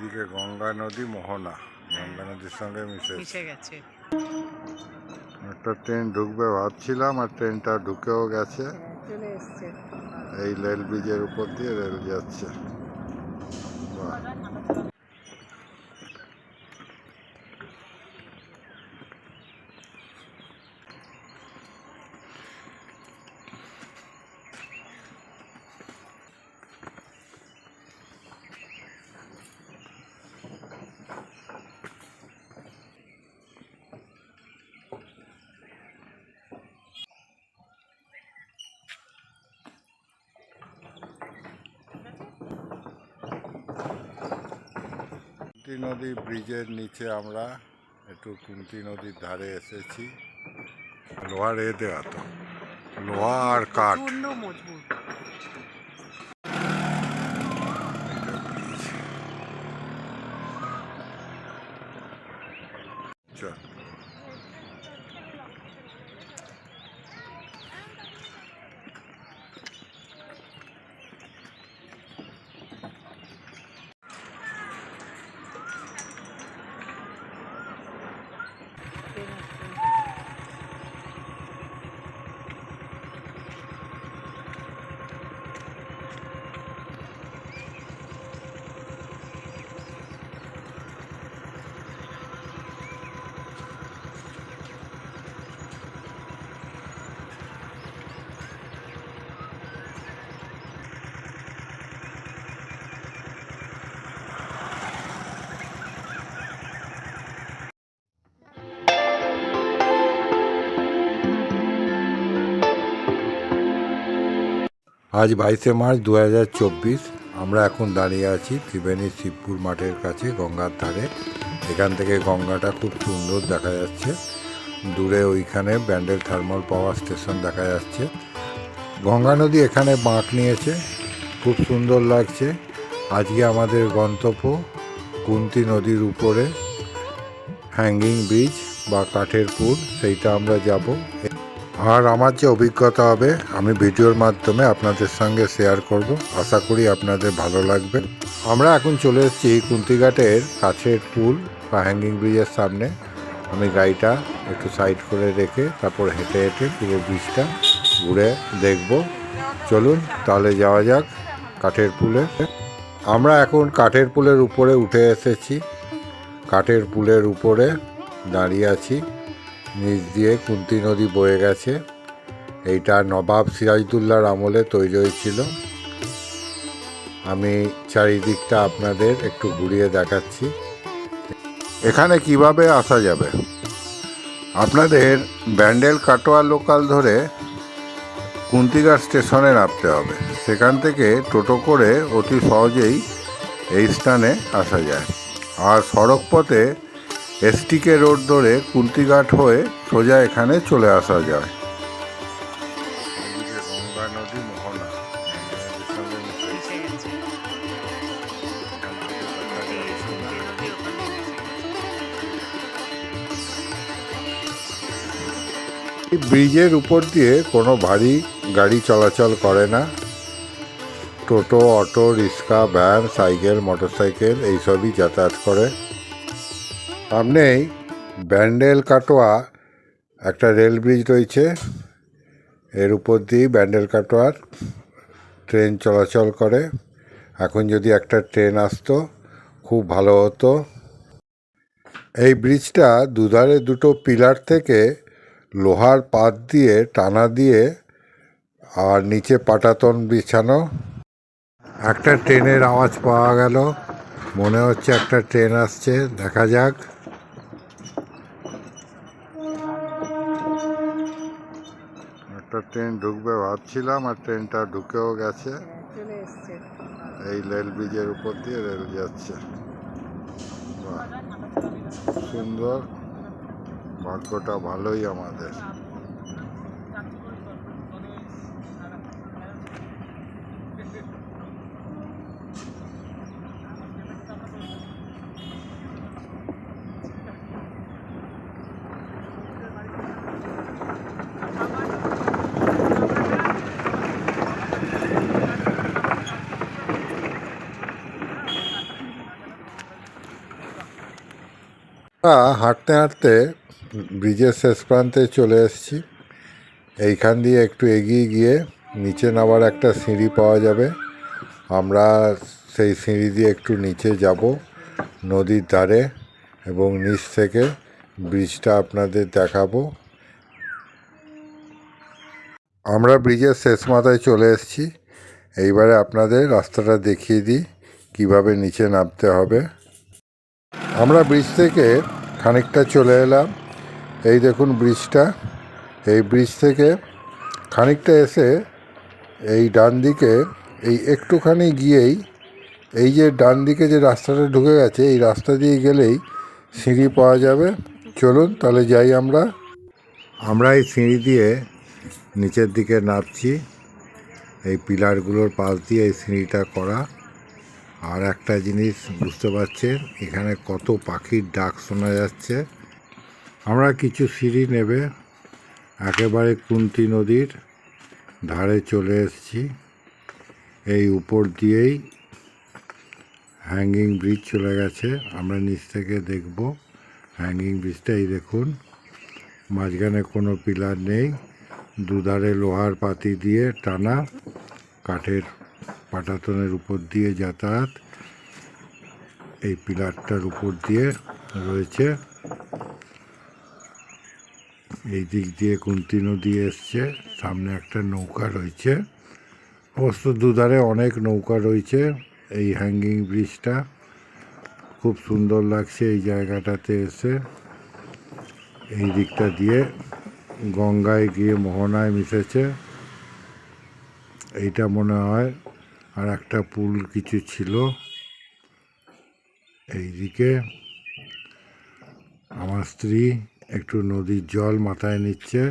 ওইদিকে গঙ্গা নদী মোহনা। গঙ্গা নদীর সঙ্গে মিশে মিশে গেছে। একটা ট্রেন ঢুকবে ভাবছিলাম আর ট্রেনটা ঢুকেও গেছে। এই রেল ব্রিজের উপর দিয়ে রেল যাচ্ছে। কুন্তি নদী ব্রিজের নিচে আমরা একটু কুন্তি নদীর ধারে এসেছি। লোহার এ দেওয়া তো। লোহা আর কাঠ চল। আজ বাইশে মার্চ দু হাজার চব্বিশ, আমরা এখন দাঁড়িয়ে আছি ত্রিবেণী শিবপুর মাঠের কাছে গঙ্গার ধারে। এখান থেকে গঙ্গাটা খুব সুন্দর দেখা যাচ্ছে। দূরে ওইখানে ব্যান্ডেল থার্মাল পাওয়ার স্টেশন দেখা যাচ্ছে। গঙ্গা নদী এখানে বাঁক নিয়েছে, খুব সুন্দর লাগছে। আজকে আমাদের গন্তব্য কুন্তি নদীর উপরে হ্যাঙ্গিং ব্রিজ বা কাঠের পুল, সেইটা আমরা যাব। আর আমার যে অভিজ্ঞতা হবে, আমি ভিডিওর মাধ্যমে আপনাদের সঙ্গে শেয়ার করব। আশা করি আপনাদের ভালো লাগবে। আমরা এখন চলে এসেছি কুন্তিঘাটের কাছের পুল, বা হ্যাঙ্গিং ব্রিজের সামনে। আমি গাড়িটা একটু সাইড করে রেখে তারপর হেঁটে হেঁটে পুরো ব্রিজটা ঘুরে দেখব। চলুন, তাহলে যাওয়া যাক কাঠের পুলে। আমরা এখন কাঠের পুলের উপরে উঠে এসেছি। কাঠের পুলের উপরে দাঁড়িয়ে আছি। নিচ দিয়ে কুন্তি নদী বয়ে গেছে। এইটা নবাব সিরাজদুল্লার আমলে তৈরি হয়েছিল। আমি চারিদিকটা আপনাদের একটু ঘুরিয়ে দেখাচ্ছি। এখানে কীভাবে আসা যাবে? আপনাদের ব্যান্ডেল কাটোয়া লোকাল ধরে কুন্তিঘাট স্টেশনে নামতে হবে। সেখান থেকে টোটো করে অতি সহজেই এই স্থানে আসা যায়। আর সড়ক পথে এসটিকে রোড ধরে কুন্তিঘাট হয়ে সোজা এখানে চলে আসা যায়। ব্রিজের উপর দিয়ে কোনো ভারী গাড়ি চলাচল করে না। টোটো, অটো, রিক্সা, ভ্যান, সাইকেল, মোটরসাইকেল, এইসবই যাতায়াত করে। সামনেই ব্যান্ডেল কাটোয়া, একটা রেল ব্রিজ রয়েছে। এর উপর দিয়েই ব্যান্ডেল কাটোয়ার ট্রেন চলাচল করে। এখন যদি একটা ট্রেন আসতো, খুব ভালো হতো। এই ব্রিজটা দুধারে দুটো পিলার থেকে লোহার পাত দিয়ে, টানা দিয়ে, আর নিচে পাটাতন বিছানো। একটা ট্রেনের আওয়াজ পাওয়া গেল। মনে হচ্ছে একটা ট্রেন আসছে। দেখা যাক। একটা ট্রেন ঢুকবে ভাবছিলাম আর ট্রেনটা ঢুকেও গেছে। এই রেল ব্রিজের উপর দিয়ে রেল যাচ্ছে। সুন্দর। ভাগ্যটা ভালোই আমাদের। আমরা হাঁটতে হাঁটতে ব্রিজের শেষ প্রান্তে চলে এসেছি। এইখান দিয়ে একটু এগিয়ে গিয়ে নিচে নামার একটা সিঁড়ি পাওয়া যাবে। আমরা সেই সিঁড়ি দিয়ে একটু নিচে যাব নদীর ধারে এবং নিচ থেকে ব্রিজটা আপনাদের দেখাবো। আমরা ব্রিজের শেষ মাথায় চলে এসেছি। এইবারে আপনাদের রাস্তাটা দেখিয়ে দিই, কীভাবে নিচে নামতে হবে। আমরা ব্রিজ থেকে খানিকটা চলে এলাম। এই দেখুন ব্রিজটা। এই ব্রিজ থেকে খানিকটা এসে এই ডান দিকে, এই একটুখানি গিয়েই এই যে ডান দিকে যে রাস্তাটা ঢুকে গেছে, এই রাস্তা দিয়ে গেলেই সিঁড়ি পাওয়া যাবে। চলুন তাহলে যাই আমরা। আমরা এই সিঁড়ি দিয়ে নিচের দিকে নামছি। এই পিলারগুলোর পাশ দিয়ে এই সিঁড়িটা করা। আর একটা জিনিস বুঝতে পারছেন, এখানে কত পাখির ডাক শোনা যাচ্ছে। আমরা কিছু সিঁড়ি নেবে, একেবারে কুন্তি নদীর ধারে চলে এসেছি। এই উপর দিয়েই হ্যাঙ্গিং ব্রিজ চলে গেছে, আমরা নিচ থেকে দেখব। হ্যাঙ্গিং ব্রিজটা এই দেখুন, মাঝখানে কোনো পিলার নেই, দুধারে লোহার পাতি দিয়ে টানা কাঠের পাটাতনের উপর দিয়ে যাতায়াত। এই পিলারটার উপর দিয়ে রয়েছে। এই দিক দিয়ে কুন্তি নদী এসছে। সামনে একটা নৌকা রয়েছে। অবশ্য দুধারে অনেক নৌকা রয়েছে। এই হ্যাঙ্গিং ব্রিজটা খুব সুন্দর লাগছে এই জায়গাটাতে এসে। এই দিকটা দিয়ে গঙ্গায় গিয়ে মোহনায় মিশেছে। এইটা মনে হয় আর একটা পুল কিছু ছিল এইদিকে। আমার স্ত্রী একটু নদীর জল মাথায় নিচ্ছে,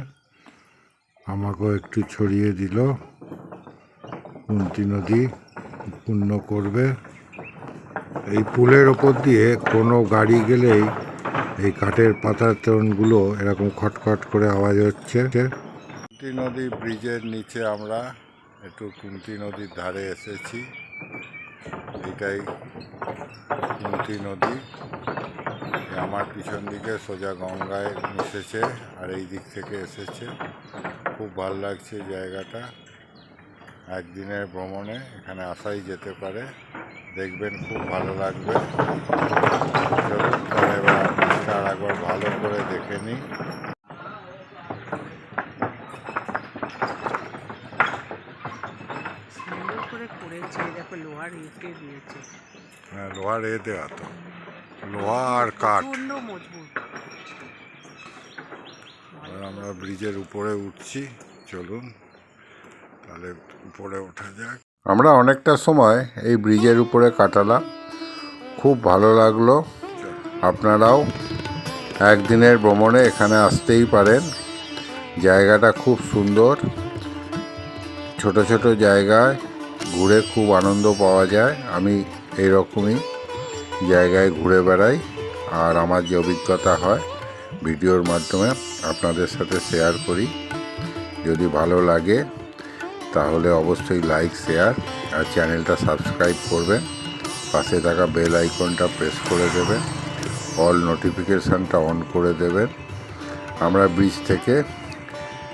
আমাকেও একটু ছড়িয়ে দিল। কুন্তি নদী পূর্ণ করবে। এই পুলের ওপর দিয়ে কোনো গাড়ি গেলেই এই কাঠের পাতার তরণগুলো এরকম খটখট করে আওয়াজ হচ্ছে। নদী ব্রিজের নিচে আমরা একটু কুন্তি নদীর ধারে এসেছি। এটাই কুন্তি নদী। আমার পিছন দিকে সোজা গঙ্গায় মিশেছে আর এই দিক থেকে এসেছে। খুব ভালো লাগছে জায়গাটা। একদিনের ভ্রমণে এখানে আসাই যেতে পারে। দেখবেন খুব ভালো লাগবে। এবার একবার ভালো করে দেখে নিই সুন্দর করে করেছে এই দেখো ইটে দিয়েছে। হ্যাঁ লোহার এ দেওয়া তো। লোহা আর কাঠ মজবুত। আমরা ব্রিজের উপরে উঠছি। চলুন তাহলে উপরে ওঠা যাক। আমরা অনেকটা সময় এই ব্রিজের উপরে কাটালাম। খুব ভালো লাগল। আপনারাও একদিনের ভ্রমণে এখানে আসতেই পারেন। জায়গাটা খুব সুন্দর। ছোট ছোট জায়গায় ঘুরে খুব আনন্দ পাওয়া যায়। আমি এইরকমই জায়গায় ঘুরে বেড়াই আর আমার যে অভিজ্ঞতা হয়, ভিডিওর মাধ্যমে আপনাদের সাথে শেয়ার করি। যদি ভালো লাগে, তাহলে অবশ্যই লাইক শেয়ার আর চ্যানেলটা সাবস্ক্রাইব করবেন। পাশে থাকা বেল আইকনটা প্রেস করে দেবেন। অল নোটিফিকেশানটা অন করে দেবেন। আমরা ব্রিজ থেকে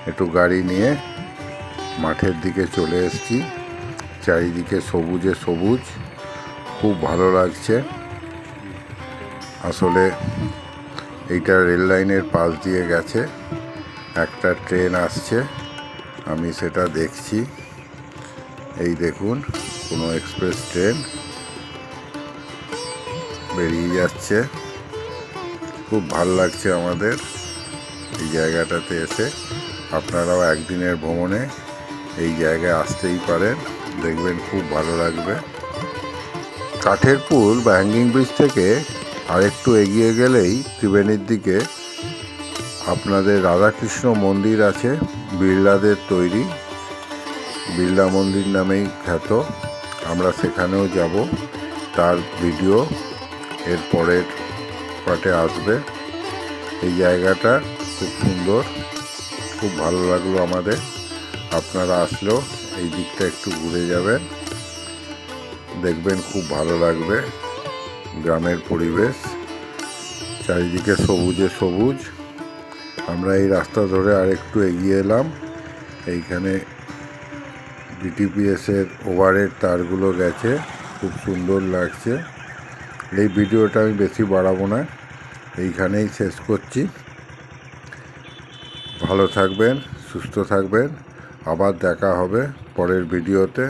একটু গাড়ি নিয়ে মাঠের দিকে চলে এসেছি। চারিদিকে সবুজে সবুজ। খুব ভালো লাগছে। আসলে এইটা রেল লাইনের পাশ দিয়ে গেছে। একটা ট্রেন আসছে। আমি সেটা দেখছি। এই দেখুন, কোনো এক্সপ্রেস ট্রেন বেরিয়ে যাচ্ছে। খুব ভালো লাগছে আমাদের এই জায়গাটাতে এসে। আপনারাও একদিনের ভ্রমণে এই জায়গায় আসতেই পারেন। দেখবেন খুব ভালো লাগবে। কাঠের পুল বা হ্যাঙ্গিং ব্রিজ থেকে আরেকটু এগিয়ে গেলেই ত্রিবেণীর দিকে আপনাদের রাধাকৃষ্ণ মন্দির আছে, বিড়লাদের তৈরি। বিড়লা মন্দির নামেই খ্যাত। আমরা সেখানেও যাব। তার ভিডিও এর পরের পার্টে আসবে। এই জায়গাটা খুব সুন্দর। খুব ভালো লাগল আমাদের। আপনারা আসলেও এই দিকটা একটু ঘুরে যাবেন দেখবেন খুব ভালো লাগবে গ্রামের পরিবেশ। চারিদিকে সবুজে সবুজ। আমরা এই রাস্তা ধরে আরেকটু এগিয়ে এলাম। এইখানে ডিটিপিএসের ওভারের তারগুলো গেছে। খুব সুন্দর লাগছে। এই ভিডিওটা আমি বেশি বাড়াবো না। এইখানেই শেষ করছি। ভালো থাকবেন, সুস্থ থাকবেন। আবার দেখা হবে। পরের ভিডিওতে